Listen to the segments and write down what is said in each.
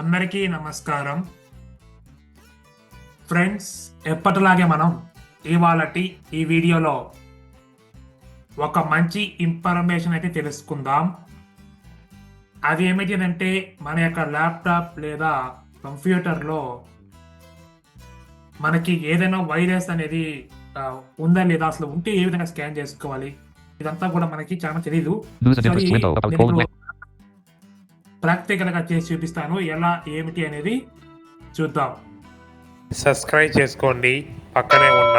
అందరికీ నమస్కారం. ఫ్రెండ్స్ ఎప్పటిలాగే మనం ఇవాళటి ఈ వీడియోలో ఒక మంచి ఇన్ఫర్మేషన్ అయితే తెలుసుకుందాం. అది ఏమిటి మన యొక్క ల్యాప్టాప్ లేదా కంప్యూటర్లో మనకి ఏదైనా వైరస్ అనేది ఉందా లేదా అసలు ఉంటే ఏ విధంగా స్కాన్ చేసుకోవాలి? ఇదంతా కూడా మనకి చాలా తెలియదు గా చేసి చూపిస్తాను. ఎలా ఏమిటి అనేది చూద్దాం. సబ్స్క్రైబ్ చేసుకోండి. పక్కనే ఉన్న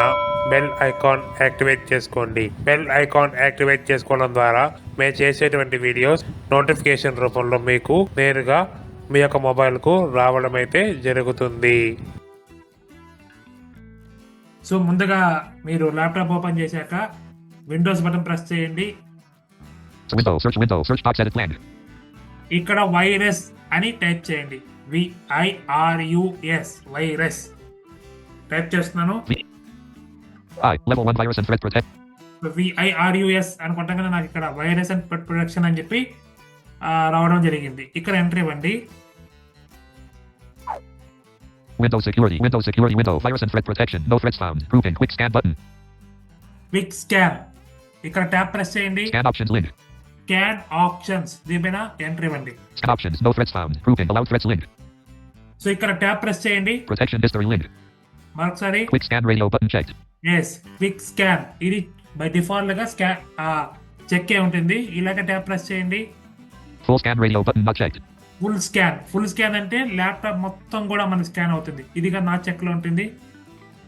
బెల్ ఐకాన్ యాక్టివేట్ చేసుకోండి. బెల్ ఐకాన్ యాక్టివేట్ చేసుకోవడం ద్వారా మేము చేసేటువంటి వీడియోస్ నోటిఫికేషన్ రూపంలో మీకు నేరుగా మీ యొక్క మొబైల్కు రావడం అయితే జరుగుతుంది. సో ముందుగా మీరు ల్యాప్టాప్ ఓపెన్ చేశాక విండోస్ బటన్ ప్రెస్ చేయండి. Window, search window, search box edit blank. ఇక్కడ వైరస్ అని టైప్ చేయండి V I R U S virus type చేస్తున్నాను I, level 1 virus and threat protect. V I R U S అనుకుంటాం కదా నాకు ఇక్కడ వైరస్ అండ్ ప్రొడక్షన్ అని చెప్పి రావడం జరిగింది ఇక్కడ ఎంట్రీ ఇవ్వండి Window security, window security window, virus and threat protection, no threats found. Proving quick scan button. Quick scan ఇక్కడ ట్యాప్ ప్రెస్ చేయండి Scan options link. Scan options దీనిపైన ఎంట్రీ ఇవ్వండి Scan options, no threats found. Proving allowed threats link. So ఇక్కడ tap press చేయండి Protection history link. మరొకసారి Quick scan radio button checked. Yes quick scan ఇది by డిఫాల్ట్గా scan check అయి ఉంటుంది ఇలాగ ట్యాప్ ప్రెస్ చేయండి Full scan radio button not checked. Full scan full scan అంటే ల్యాప్టాప్ మొత్తం కూడా మనకి స్కాన్ అవుతుంది ఇదిగా నా చెక్లో ఉంటుంది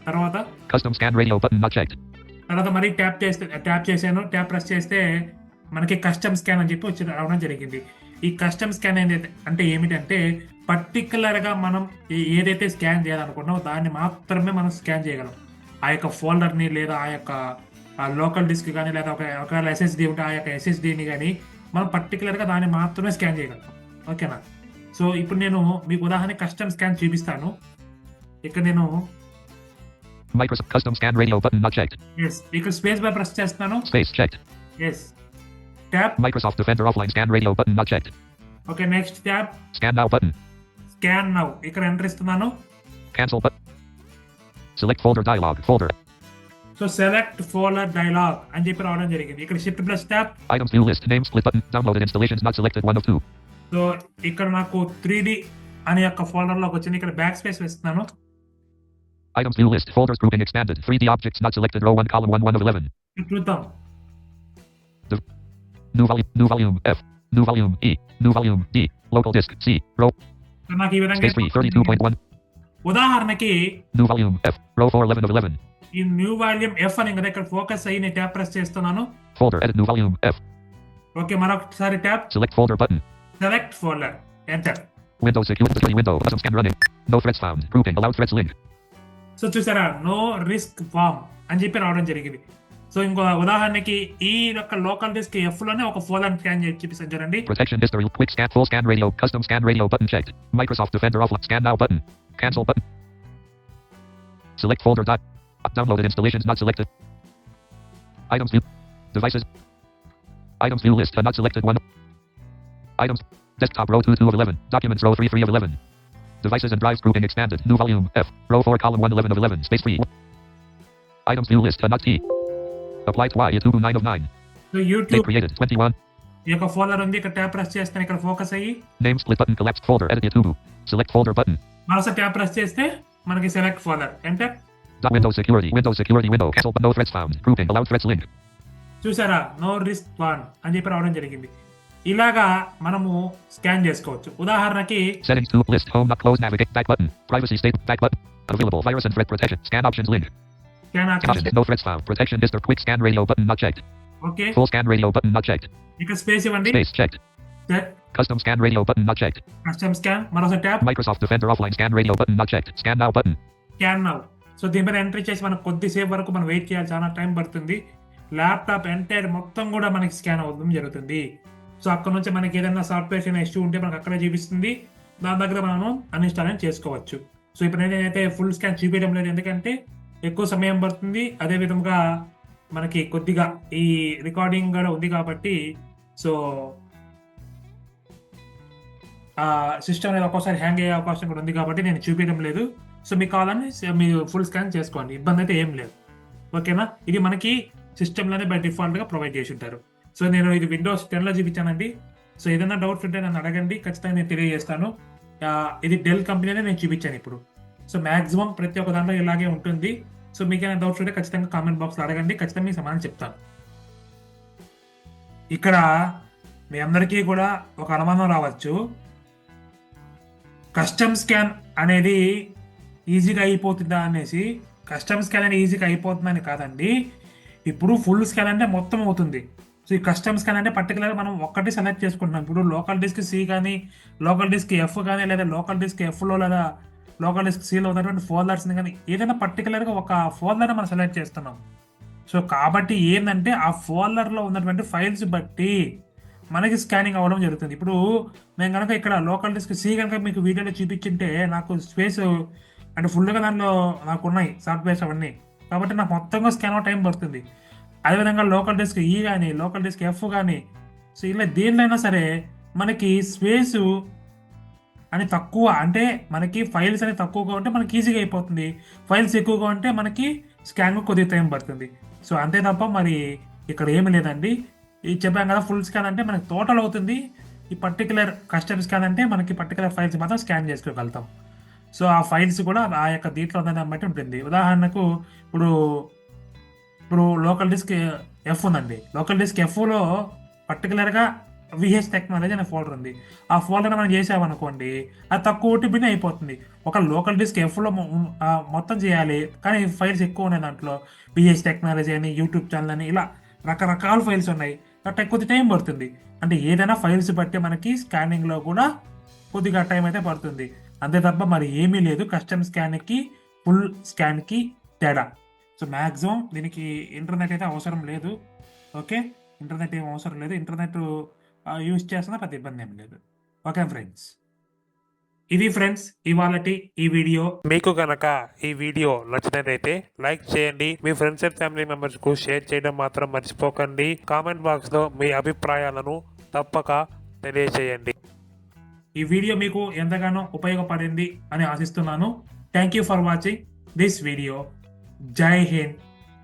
తర్వాత Custom scan radio button not checked. తర్వాత మరి ట్యాప్ చేస్తే ట్యాప్ చేశాను ట్యాప్ ప్రెస్ చేస్తే మనకి కస్టమ్ స్కాన్ అని చెప్పి వచ్చి రావడం జరిగింది. ఈ కస్టమ్ స్కాన్ అనేది అంటే ఏమిటంటే పర్టికులర్గా మనం ఏదైతే స్కాన్ చేయాలనుకుంటున్నామో దాన్ని మాత్రమే మనం స్కాన్ చేయగలం. ఆ యొక్క ఫోల్డర్ని లేదా ఆ యొక్క లోకల్ డిస్క్ కానీ లేదా ఒక ఒకవేళ ఎస్ఎస్డి ఉంటే ఆ యొక్క ఎస్ఎస్డిని కానీ మనం పర్టికులర్గా దాన్ని మాత్రమే స్కాన్ చేయగలం. ఓకేనా? సో ఇప్పుడు నేను మీకు ఉదాహరణ కస్టమ్ స్కాన్ చూపిస్తాను. ఇక్కడ నేను ఇక్కడ space bar press checked. Yes tap Microsoft Defender offline scan radio button not checked. Okay next tab Scan now button. Scan now ఇక్కడ ఎంటర్ ఇస్తున్నాను Cancel button. Select folder dialog. Folder. So select folder dialog అని చెప్పి రావడం జరిగింది ఇక్కడ shift plus tab Items view list. Name split button. Downloaded installations not selected. One of two. So ఇక్కడ నాకు three D అనే యొక్క ఫోల్డర్లోకి వచ్చింది ఇక్కడ బ్యాక్ స్పేస్ వేస్తున్నాను Items view list. Folders grouping expanded. 3D objects not selected. Row 1 column 1 1 of 11. ఇక్కడ చూద్దాం New volume. New volume F. New volume E. New volume D. Local disk C. Row నాకు ఈ విధంగా space 3 32.1. ఉదాహరణకి New volume F. Row 4 11 of 11. ఈ new volume F అని కదా ఇక్కడ ఫోకస్ అయ్యి నేను ట్యాప్ ప్రెస్ చేస్తున్నాను Folder edit new volume F. Okay మరొకసారి tap Select folder button. Select folder enter Windows security security window. Custom scan running. No threats found. Grouping allowed threats link. So చూసారా no risk form అని చెప్పి రావడం జరిగింది so ఇంకో ఉదాహరణకి ఈ యొక్క లోకల్ డిస్క్ ఎఫ్లోనే ఒక ఫోల్డర్ స్కాన్ చేసి చూపిస్తాను చూడండి Protection history. Quick scan. Full scan radio. Custom scan radio button checked. Microsoft Defender offline. Scan now button. Cancel button. Select folder dot. Downloaded installations not selected. Items view. Devices. Items view list. uh, Not selected one. Items. Desktop row 2 2 of 11. Documents row 3 3 of 11. Devices and drives grouping expanded. New volume F. Row 4 column 1 11 of 11. Space 3. Items view list. uh, Not T. Applied Y. 2 9 of 9. So Date YouTube created. 21. ఈ యొక్క folder ఉంది ఇక్కడ tap press చేస్తాను ఇక్కడ focus అయ్యి Name split button collapsed folder. Edit Tubu. Select folder button. మరోసారి tap press చేస్తే మనకి select folder enter Windows security. Windows security window. Cancel but no threats found. Grouping. Allowed threats link. చూసారా no risk one అని చెప్పి రావడం జరిగింది ఇలాగా మనము స్కాన్ చేసుకోవచ్చు ఉదాహరణకి Settings 2 list. Home not close. Navigate back button. Privacy state back button. Available virus and threat protection. Scan options link. Scan Options. No threats found. Protection history. Quick scan radio button not checked. Okay Full scan radio button not checked. ఇక్కడ space ఇవ్వండి Space checked. Custom scan radio button not checked. Custom scan మరోసారి tap Microsoft Defender offline scan radio button not checked. Scan now button. Scan now so దీనిపైన entry చేసి మనకు కొద్దిసేపు వరకు మనం wait చేయాలి చాలా టైం పడుతుంది ల్యాప్టాప్ ఎంటైర్ మొత్తం కూడా మనకి స్కాన్ అవ్వడం జరుగుతుంది సో అక్కడ నుంచి మనకి ఏదైనా సాఫ్ట్వేర్ ఏదైనా ఇష్యూ ఉంటే మనకు అక్కడే చూపిస్తుంది దాని దగ్గర మనం అన్ఇన్స్టాల్ అని చేసుకోవచ్చు సో ఇప్పుడు నేనైతే ఫుల్ స్కాన్ చూపించడం లేదు ఎందుకంటే ఎక్కువ సమయం పడుతుంది. అదే విధంగా మనకి కొద్దిగా ఈ రికార్డింగ్ కూడా ఉంది కాబట్టి సో సిస్టమ్ అనేది ఒక్కోసారి హ్యాంగ్ అయ్యే అవకాశం కూడా ఉంది కాబట్టి నేను చూపించడం లేదు. సో మీకు కావాలని మీరు ఫుల్ స్కాన్ చేసుకోండి. ఇబ్బంది అయితే ఏం లేదు. ఓకేనా? ఇది మనకి సిస్టంలోనే బై డిఫాల్ట్గా ప్రొవైడ్ చేసి ఉంటారు. సో నేను ఇది విండోస్ టెన్లో చూపించానండి. సో ఏదైనా డౌట్స్ ఉంటే నన్ను అడగండి. ఖచ్చితంగా నేను తెలియజేస్తాను. ఇది డెల్ కంపెనీనే నేను చూపించాను ఇప్పుడు. సో మాక్సిమం ప్రతి ఒక్క దాంట్లో ఇలాగే ఉంటుంది. సో మీకు ఏమైనా డౌట్స్ ఉంటే ఖచ్చితంగా కామెంట్ బాక్స్లో అడగండి. ఖచ్చితంగా మీకు సమాధానం చెప్తాను. ఇక్కడ మీ అందరికీ కూడా ఒక అనుమానం రావచ్చు. కస్టమ్ స్కాన్ అనేది ఈజీగా అయిపోతుందా అనేసి కస్టమ్ స్కాన్ అనేది ఈజీగా అయిపోతుందని కాదండి. ఇప్పుడు ఫుల్ స్కాన్ అంటే మొత్తం అవుతుంది. సో ఈ కస్టమ్ స్కాన్ అంటే పర్టికులర్ మనం ఒక్కటి సెలెక్ట్ చేసుకుంటున్నాం. ఇప్పుడు లోకల్ డిస్క్ సి కానీ లోకల్ డిస్క్ ఎఫ్ కానీ లేదా లోకల్ డిస్క్ ఎఫ్లో లేదా లోకల్ డిస్క్ సిలో ఉన్నటువంటి ఫోల్డర్స్ని కానీ ఏదైనా పర్టికులర్గా ఒక ఫోల్డర్ని మనం సెలెక్ట్ చేస్తున్నాం. సో కాబట్టి ఏంటంటే ఆ ఫోల్డర్లో ఉన్నటువంటి ఫైల్స్ బట్టి మనకి స్కానింగ్ అవ్వడం జరుగుతుంది. ఇప్పుడు నేను కనుక ఇక్కడ లోకల్ డిస్క్ సి కనుక మీకు వీడియోలో చూపించింటే నాకు స్పేస్ అంటే ఫుల్గా దాంట్లో నాకు ఉన్నాయి సాఫ్ట్వేర్స్ అవన్నీ. కాబట్టి నాకు మొత్తంగా స్కాన్ అవ్వ టైం పడుతుంది. అదేవిధంగా లోకల్ డిస్క్ e ఈ కానీ లోకల్ డిస్క్ ఎఫ్ కానీ సో ఇలా దేనిలో సరే మనకి స్పేస్ అని తక్కువ అంటే మనకి ఫైల్స్ అనేది తక్కువగా ఉంటే మనకి ఈజీగా అయిపోతుంది. ఫైల్స్ ఎక్కువగా ఉంటే మనకి స్కాన్ కొద్దిగా టైం పడుతుంది. సో అంతే తప్ప మరి ఇక్కడ ఏమీ లేదండి. ఇది చెప్పాం కదా ఫుల్ స్కాన్ అంటే మనకి టోటల్ అవుతుంది. ఈ పర్టికులర్ కస్టమ్ స్కాన్ అంటే మనకి పర్టికులర్ ఫైల్స్ మాత్రం స్కాన్ చేసుకోగలుగుతాం. సో ఆ ఫైల్స్ కూడా ఆ యొక్క దీంట్లో ఉందని బట్టి ఉంటుంది. ఉదాహరణకు ఇప్పుడు ఇప్పుడు లోకల్ డిస్క్ ఎఫ్ ఉందండి. లోకల్ డిస్క్ ఎఫ్లో పర్టికులర్గా విహెచ్ టెక్నాలజీ అనే ఫోల్డర్ ఉంది. ఆ ఫోల్డర్ మనం చేసామనుకోండి అది తక్కువ ఓటీపీనే అయిపోతుంది. ఒక లోకల్ డిస్క్ ఎఫ్లో మొత్తం చేయాలి. కానీ ఫైల్స్ ఎక్కువ ఉన్నాయి దాంట్లో. విహెచ్ టెక్నాలజీ అని యూట్యూబ్ ఛానల్ అని ఇలా రకరకాల ఫైల్స్ ఉన్నాయి. కాబట్టి కొద్ది టైం పడుతుంది. అంటే ఏదైనా ఫైల్స్ బట్టి మనకి స్కానింగ్లో కూడా కొద్దిగా టైం అయితే పడుతుంది. అంతే తప్ప మరి ఏమీ లేదు. కస్టమ్ స్కాన్కి ఫుల్ స్కాన్కి తేడా. సో మ్యాక్సిమం దీనికి ఇంటర్నెట్ అయితే అవసరం లేదు. ఓకే ఇంటర్నెట్ ఏం అవసరం లేదు. ఇంటర్నెట్ యూజ్ చేస్తున్నా పెద్ద ఇబ్బంది ఏం లేదు. ఓకే ఫ్రెండ్స్ ఇది ఫ్రెండ్స్ ఇవాళటి ఈ వీడియో మీకు కనుక ఈ వీడియో నచ్చినట్లయితే లైక్ చేయండి. మీ ఫ్రెండ్స్ అండ్ ఫ్యామిలీ మెంబర్స్కు షేర్ చేయడం మాత్రం మర్చిపోకండి. కామెంట్ బాక్స్లో మీ అభిప్రాయాలను తప్పక తెలియజేయండి. ఈ వీడియో మీకు ఎంతగానో ఉపయోగపడింది అని ఆశిస్తున్నాను. Thank you for watching this video జై హింద్.